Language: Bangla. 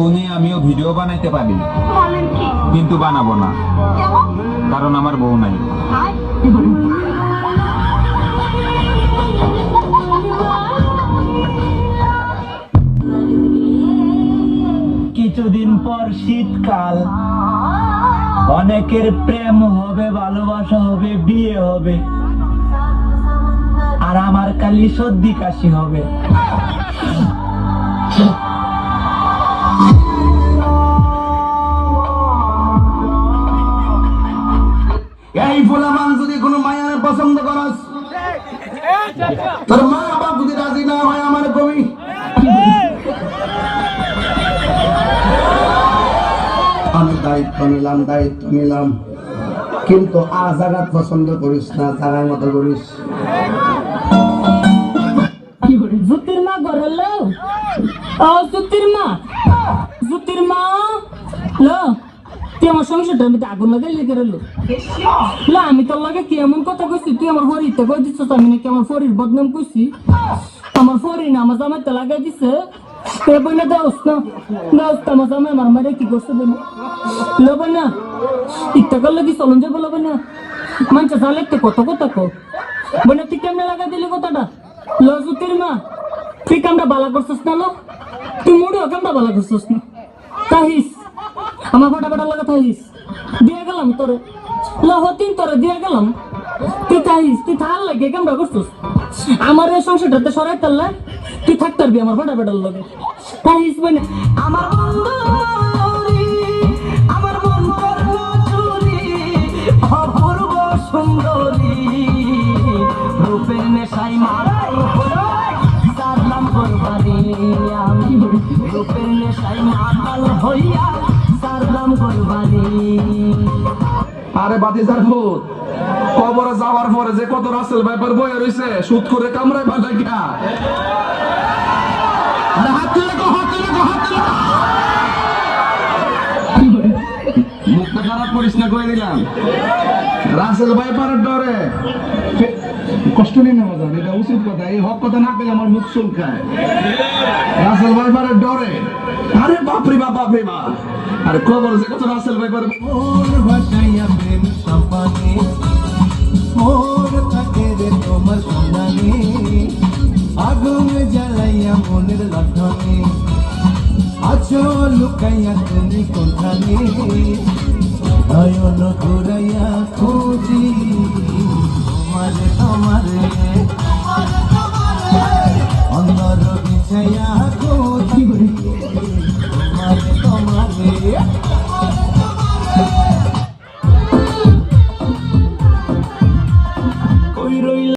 চাইলে আমিও ভিডিও বানাইতে পারি। কিন্তু বানাবো না। কারণ আমার বউ নাই। কিছুদিন পর শীতকাল। অনেকের প্রেম হবে ভালোবাসা হবে বিয়ে হবে। আর আমার কালি সর্দি কাশি হবে। এই ফুলামান যদি কোনো পছন্দ তোর মা বাপ যদি রাজি না হয় আমার কবি। আমি দায়িত্ব নিলাম দায়িত্ব নিলাম। কিন্তু আ জাগাত পছন্দ করিস না জাগার মতো করিস। গরল ও জুতির মা। লো, তুই আমার সংসারটার মধ্যে আগুন লাগাই লেগে রইল। লো, আমি তোর লাগে কি এমন কথা কইছি? তুই আমার ফরিতে কই দিচ্ছ আমি নাকি আমার ফরির বদনাম কইছি। আমার ফরি না, আমার জামাইতে লাগাই দিছে। এ বইনা দেওস না, দেওস আমার জামাই আমার মারে কি করছে বইনা? লো বইনা ইত্যা করলে কি চলন যাব লো বইনা চালে একটু কত কথা কো বইনা, তুই কেমনে লাগাই দিলি কথাটা? লো জুতির মা, তুই কামটা বালা করছিস না লো? তুই মুড়েও কামটা বালা করছিস না? তাহিস আমার ফটা ফটা লাগা তাহিস দিয়ে গেলাম তোরে। লো হতিন তোরে দিয়ে গেলাম। তুই তাহিস তুই থাল লাগে কামটা করছিস? আমার এই সংসারটাতে সরাই তাল্লা, তুই পারবি আমার ফটা ফটার লগে। তাহিস মানে আমার বন্ধু রূপের নেশাই মারাই রূপের নেশাই তার আরে বাতি যার ভূত, কবরে যাওয়ার পরে যে কত রাসেল ব্যাপার বয়ে রইছে, সুদ করে কামড়ায় বাজায় কিনা হাত তুলে হাত তুলে হাত তুলে খারাপ করিস না, কয়ে দিলাম। রাসেল ভাইপারের ডরে। ফে- কষ্ট নিন না বাজান, এটা উচিত কথা। এই হক কথা না পেলে আমার মুখ চুলকায়। রাসেল ভাইপারের ডরে। আরে বাপরে বাপ বাপরে বাপ। আরে কবর যে কত রাসেল ভাইপার মোর ভাসাইয়া প্রেম সম্পানে মোর থাকে রে তোমার সন্ধানে আগুন জ্বালাইয়া মনের লঠনে আছো লুকাইয়া তুমি কোনখানে? নয়ন ঘুরাইয়া খুঁজি